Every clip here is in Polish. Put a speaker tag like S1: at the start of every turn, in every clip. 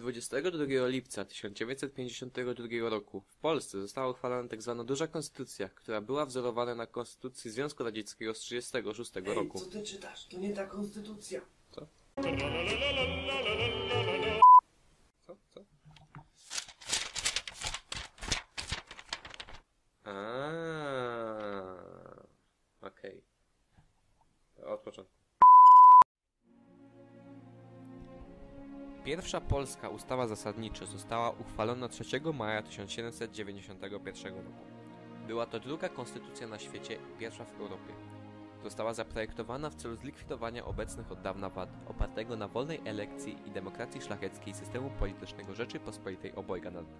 S1: 22 lipca 1952 roku w Polsce została uchwalona tzw. Duża Konstytucja, która była wzorowana na Konstytucji Związku Radzieckiego z 1936
S2: Ej,
S1: roku.
S2: co ty czytasz? To nie ta konstytucja.
S1: Co? Co? Co? Aaaa, okej. Od początku. Pierwsza polska ustawa zasadnicza została uchwalona 3 maja 1791 roku. Była to druga konstytucja na świecie i pierwsza w Europie. Została zaprojektowana w celu zlikwidowania obecnych od dawna wad opartego na wolnej elekcji i demokracji szlacheckiej systemu politycznego Rzeczypospolitej Obojga Narodów.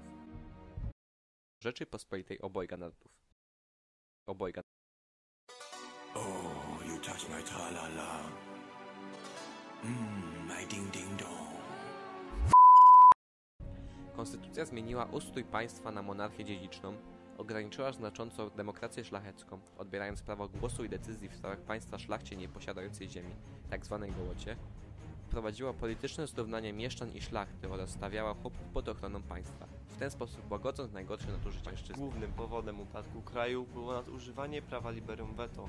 S1: Rzeczypospolitej Obojga Narodów. Obojga
S3: Oh, you touch my tra-la-la. Mmm,
S1: Konstytucja zmieniła ustrój państwa na monarchię dziedziczną, ograniczyła znacząco demokrację szlachecką, odbierając prawo głosu i decyzji w sprawach państwa szlachcie nieposiadającej ziemi, tzw. gołocie, wprowadziła polityczne zrównanie mieszczan i szlachty oraz stawiała chłopów pod ochroną państwa, w ten sposób łagodząc najgorsze nadużycia mężczyzn.
S4: Głównym powodem upadku kraju było nadużywanie prawa liberum veto,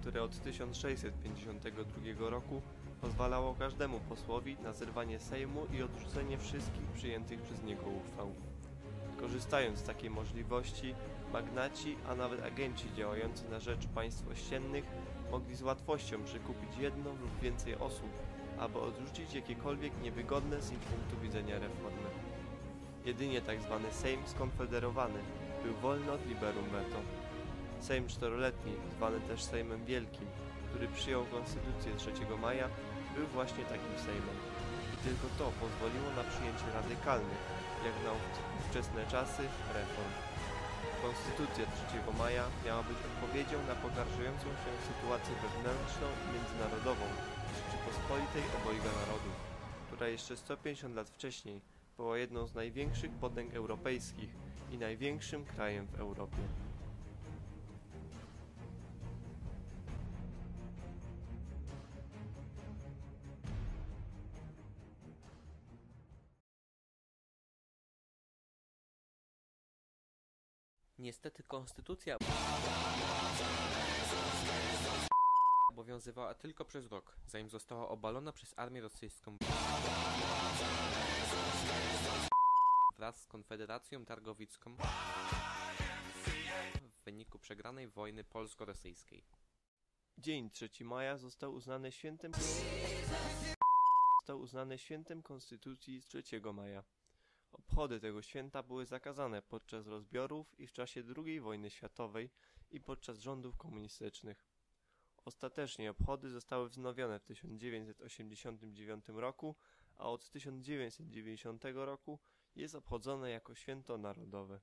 S4: które od 1652 roku pozwalało każdemu posłowi na zerwanie Sejmu i odrzucenie wszystkich przyjętych przez niego uchwał. Korzystając z takiej możliwości, magnaci, a nawet agenci działający na rzecz państw ościennych mogli z łatwością przekupić jedną lub więcej osób, aby odrzucić jakiekolwiek niewygodne z ich punktu widzenia reformy. Jedynie tzw. Sejm skonfederowany był wolny od liberum veto. Sejm czteroletni, zwany też Sejmem Wielkim, który przyjął konstytucję 3 maja, był właśnie takim Sejmem. I tylko to pozwoliło na przyjęcie radykalnych, jak na ów- ówczesne czasy, reform. Konstytucja 3 maja miała być odpowiedzią na pogarszającą się sytuację wewnętrzną i międzynarodową Rzeczypospolitej obojga narodów, która jeszcze 150 lat wcześniej była jedną z największych potęg europejskich i największym krajem w Europie.
S1: Niestety konstytucja obowiązywała tylko przez rok, zanim została obalona przez armię rosyjską wraz z Konfederacją Targowicką w wyniku przegranej wojny polsko-rosyjskiej.
S4: Dzień 3 maja został uznany świętem został uznany świętem Konstytucji z 3 maja. Obchody tego święta były zakazane podczas rozbiorów i w czasie II wojny światowej i podczas rządów komunistycznych. Ostatecznie obchody zostały wznowione w 1989 roku, a od 1990 roku jest obchodzone jako święto narodowe.